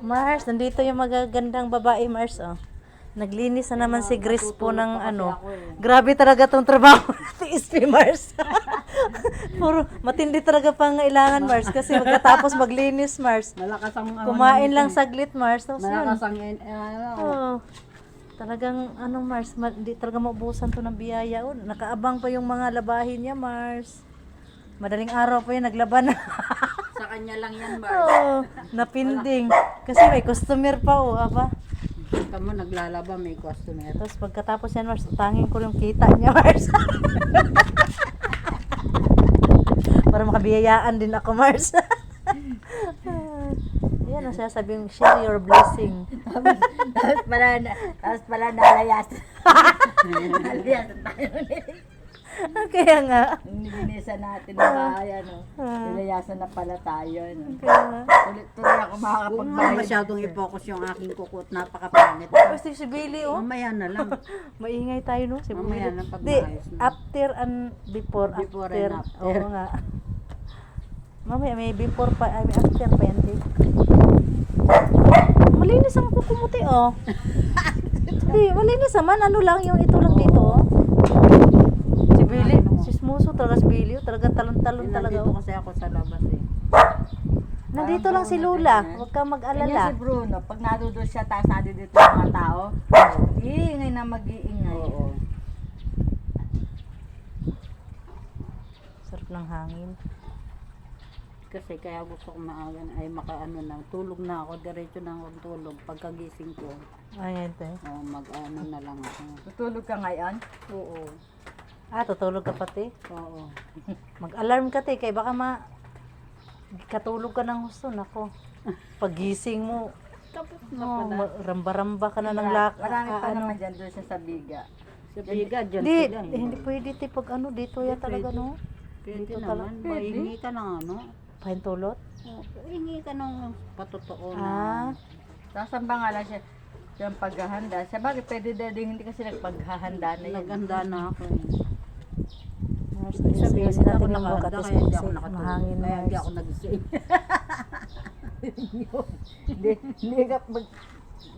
Mars, nandito yung magagandang babae, Mars, oh. Naglinis na naman si Grace po ng ano. Grabe talaga tong trabaho ni SP Mars. Puro matindi talaga pangailangan, Mars. Kasi magkatapos maglinis, Mars. Malakas ang ano, Kumain lang saglit, Mars. Tapos. Malakas ang eh, ano. Oh, talagang ano Mars, ma- di talaga maubusan to ng biyaya. Oh, nakaabang pa yung mga labahin niya, Mars. Madaling araw pa yun, naglaban na. Sa kanya lang yan, ba? oh, napinding. Kasi may customer pa, oh, aba. Kita mo, naglalaba, may customer. Tapos pagkatapos yan, Mars, utangin ko yung kita niya, Mars. Para makabiyayaan din ako, Mars. Yan ang sinasabi yung share your blessing. Tapos pala, na- tapos pala nalayas. nalayas tayo. Kaya nga. Nilinisan natin ng bahay, ano. Ah. Nilayasan na pala tayo, ano. Kaya nga. Tuloy-tuloy ako Huwag mo makakapagbayad. masyadong i-focus yung aking kuko at napakapangit. Tapos si Billy, oh. Mamaya na lang. Maingay tayo, no? Si Mamaya Billy. na pag Di, maayos na. after and before. Before after. and after. Oo nga. Mamaya, may before pa, ay, may after pa yan, di. Malinis ang kukumuti, oh. Di, malinis naman. Ano lang, yung ito lang dito, oh. Smuso, talaga si Billy, oh. talaga talon-talon talaga, Nandito oh. kasi ako sa labas eh. Nandito lang si Lula. Huwag kang Kanya mag-alala. si Bruno, pag nadudo siya, tapos nandito dito yung mga tao, iingay na mag-iingay. Oo. Sarap ng hangin. Kasi kaya gusto ko maaga na- ay makaano na. Tulog na ako, diretso na ako tulog. Pagkagising ko, Ayan, te. oh, mag-ano na lang ako. Tutulog ka ngayon? Oo. Ah, tutulog ka pati. Oo. Mag-alarm ka, te. Kaya baka ma... Katulog ka ng gusto. Nako. Pagising mo, Tapos na oh, pala. ma- ramba-ramba ka na ng lak. Marami ah, pa ano. naman dyan doon sa biga. Sa biga, dyan Di, sila. eh, hindi pwede, te. Pag ano, dito ya talaga, no? Pwede dito naman. talaga. Mahingi ka ng ano. Pahintulot. Oh, Hingi ka ng patotoo Ah, na. Tapos ang pangalan siya, yung paghahanda. Sa bagay, pwede din, hindi kasi nagpaghahanda na yun. Naganda na ako eh. Kasi hindi ako natin ng ako kasi mahangin, Kaya hindi ako nagising. Hindi, hindi ka pag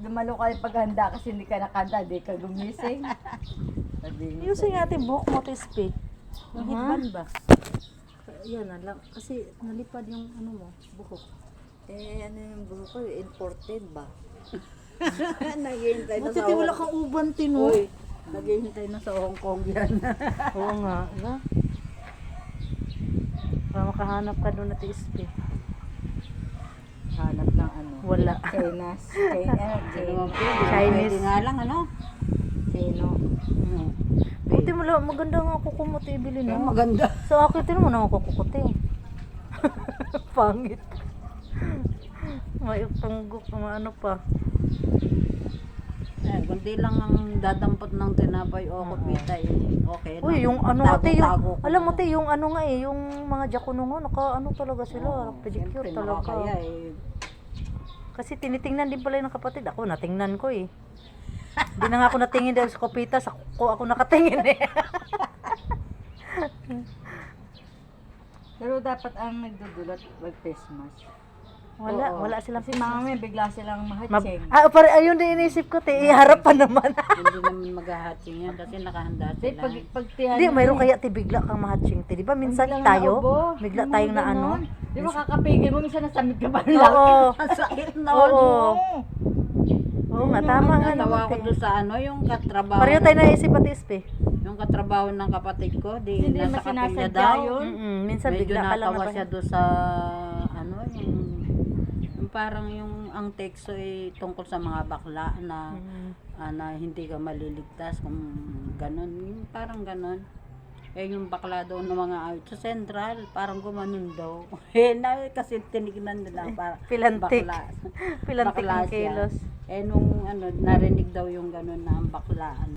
dumalo ka paghanda kasi hindi ka nakanda, hindi ka gumising. Ayusin natin buhok mo to speak. Yung ba? Yan na lang. Kasi nalipad yung ano mo, buhok. Eh, ano yung buho ko, imported ba? Naghihintay na sa di wala Hong kang uban, tino. Uy, naghihintay na sa Hong Kong yan. Oo nga, na. Para makahanap ka doon na TSP. Hanap ng ano. Wala. Chinas. China, China. Chinese. Chinese. nga lang, ano? Chino. Hmm. Buti mo lang, maganda nga kukumuti ibili Eh, no. maganda. Sa akin, tinan mo na ako kukuti. Pangit. May panggok, ano pa. Kundi lang ang dadampot ng tinapay o kopita eh. Okay lang. Uy, yung ano ate, yung, ko alam mo na. te, yung ano nga eh, yung mga jakuno nga, naka ano talaga sila, Oo, pedicure siyempre, talaga. nakakaya eh. Kasi tinitingnan din pala yung kapatid. Ako, natingnan ko eh. Hindi na nga ako natingin dahil sa kopita. Sa ko ako nakatingin eh. Pero dapat ang nagdudulot mag-face mask. Wala, Oo. wala silang Kasi mami, bigla silang mahatsing. ah, pare, ayun din inisip ko, te. Iharap pa naman. Hindi naman maghahatching yan kasi nakahanda Di, sila. pag, pag tiyan Hindi, mayroon eh. kaya te bigla kang mahatching, te. Di ba minsan Biglang tayo, naubo. bigla Yung tayong na ano. ganon. Di ba kakapigil mo, minsan nasamit ka pa Oo. Ang sakit na. Oo. Oo nga, tama nga Tawa naman, ko te. doon sa ano, yung katrabaho. Pareho tayo naisip at ispe. Yung katrabaho ng kapatid ko, di Hindi nasa kapilya sinasadya daw. yun. Mm-mm, minsan Medyo bigla ka lang natawa na siya doon sa ano, parang yung ang teksto ay tungkol sa mga bakla na Mm. ah, na hindi ka maliligtas kung ganun. Yung parang ganun. Eh yung bakla daw ng mga awit sa central, parang gumanon daw. eh na, kasi tinignan nila para Pilantik. bakla. Pilantik Bakla kilos. Eh nung ano, narinig daw yung ganun na ang baklaan.